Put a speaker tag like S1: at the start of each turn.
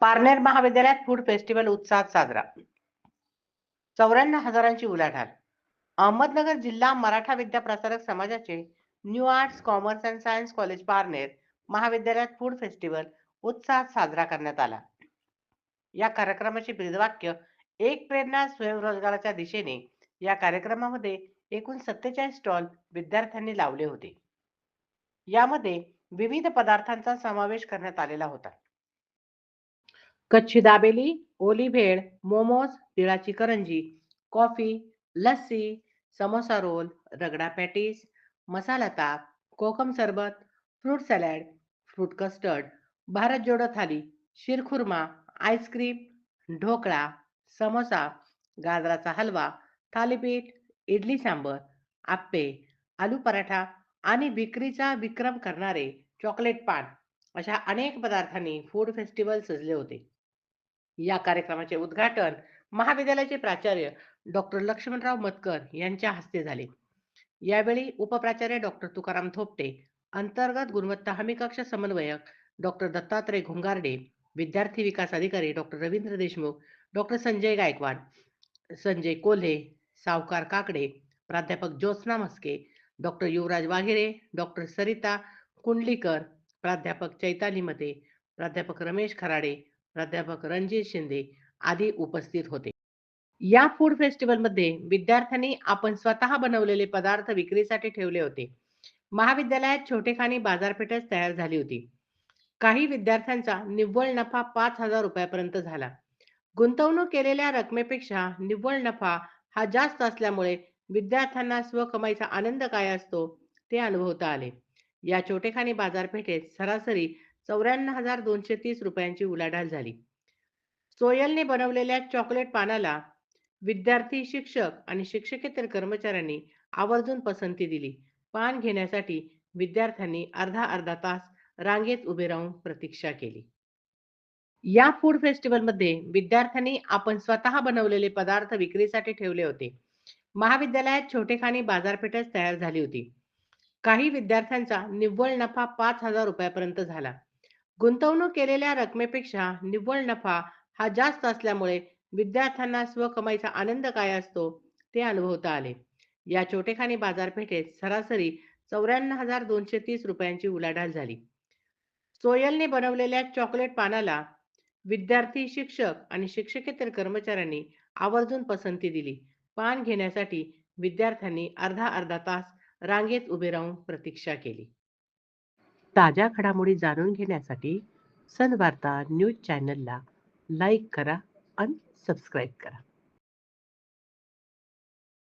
S1: पारनेर महाविद्यालयात food festival उत्साहात साजरा. चौऱ्याण्णव हजारांची उलाढाल. अहमदनगर जिल्हा मराठा विद्या प्रसारक समाजाचे new arts commerce and science college Parner महाविद्यालयात फूड फेस्टिवल उत्साहात साजरा करण्यात आला. या कार्यक्रमाचे ब्रीदवाक्य एक प्रेरणा स्वयंरोजगाराच्या दिशेने या कार्यक्रमामध्ये एकूण सत्तेचाळीस स्टॉल विद्यार्थ्यांनी लावले होते. यामध्ये विविध पदार्थांचा समावेश करण्यात आलेला होता. कच्छी दाबेली ओली bhel momos तिळाची karanji coffee lassi samosa roll ragda patties masala ताक kokum sharbat fruit salad fruit custard Bharat Jodo thali shirkhurma ice cream dhokla samosa गाजराचा हलवा थालीपीठ इडली सांबर आप्पे आलू पराठा आणि विक्रीचा विक्रम करणारे चॉकलेट पान अशा अनेक पदार्थांनी फूड फेस्टिवल सजले होते. या कार्यक्रमाचे उद्घाटन महाविद्यालयाचे प्राचार्य डॉक्टर लक्ष्मणराव मतकर यांच्या हस्ते झाले. यावेळी उपप्राचार्य डॉक्टर तुकाराम थोपटे अंतर्गत गुणवत्ता हमी कक्ष समन्वयक डॉक्टर दत्तात्रय घोंगारडे विद्यार्थी विकास अधिकारी डॉक्टर रवींद्र देशमुख डॉक्टर संजय गायकवाड संजय कोल्हे सावकार काकडे प्राध्यापक ज्योत्स्ना मस्के डॉक्टर युवराज वाघेरे डॉक्टर सरिता कुंडलीकर प्राध्यापक चैताली मते प्राध्यापक रमेश खराडे प्राध्यापक रणजित शिंदे आदी उपस्थित होते. या फूड फेस्टिवलमध्ये विद्यार्थ्यांनी आपण स्वतः बनवलेले पदार्थ विक्रीसाठी ठेवले होते. महाविद्यालयात छोटेखानी बाजारपेठच तयार झाली होती. काही विद्यार्थ्यांचा निव्वळ नफा पाच हजार रुपयापर्यंत झाला. गुंतवणूक केलेल्या रकमेपेक्षा निव्वळ नफा हा जास्त असल्यामुळे विद्यार्थ्यांना स्वकमाईचा आनंद काय असतो ते अनुभवता आले. या छोटेखानी बाजारपेठेत सरासरी चौऱ्याण्णव हजार दोनशे तीस रुपयांची उलाढाल झाली. सोयलने बनवलेल्या चॉकलेट पानाला विद्यार्थी शिक्षक आणि शिक्षकेतर कर्मचाऱ्यांनी आवर्जून पसंती दिली. पान घेण्यासाठी विद्यार्थ्यांनी अर्धा अर्धा तास रांगेत उभे राहून प्रतीक्षा केली. या फूड फेस्टिवलमध्ये विद्यार्थ्यांनी आपण स्वतः बनवलेले पदार्थ विक्रीसाठी ठेवले होते. महाविद्यालयात छोटेखानी बाजारपेठच तयार झाली होती. काही विद्यार्थ्यांचा निव्वळ नफा पाच हजार रुपयापर्यंत झाला. गुंतवणूक केलेल्या रकमेपेक्षा निव्वळ नफा हा जास्त असल्यामुळे विद्यार्थ्यांना स्वकमाईचा आनंद काय असतो ते अनुभवता आले. या छोटेखानी बाजारपेठेत सरासरी चौऱ्याण्णव हजार दोनशे तीस रुपयांची उलाढाल झाली. सोयलने बनवलेल्या चॉकलेट पानाला विद्यार्थी शिक्षक आणि शिक्षकेतर कर्मचाऱ्यांनी आवर्जून पसंती दिली. पान घेण्यासाठी विद्यार्थ्यांनी अर्धा अर्धा तास रांगेत उभे राहून प्रतीक्षा केली. ताज्या घडामोडी जाणून घेण्यासाठी सनवार्ता न्यूज चॅनलला लाईक करा आणि सबस्क्राईब करा.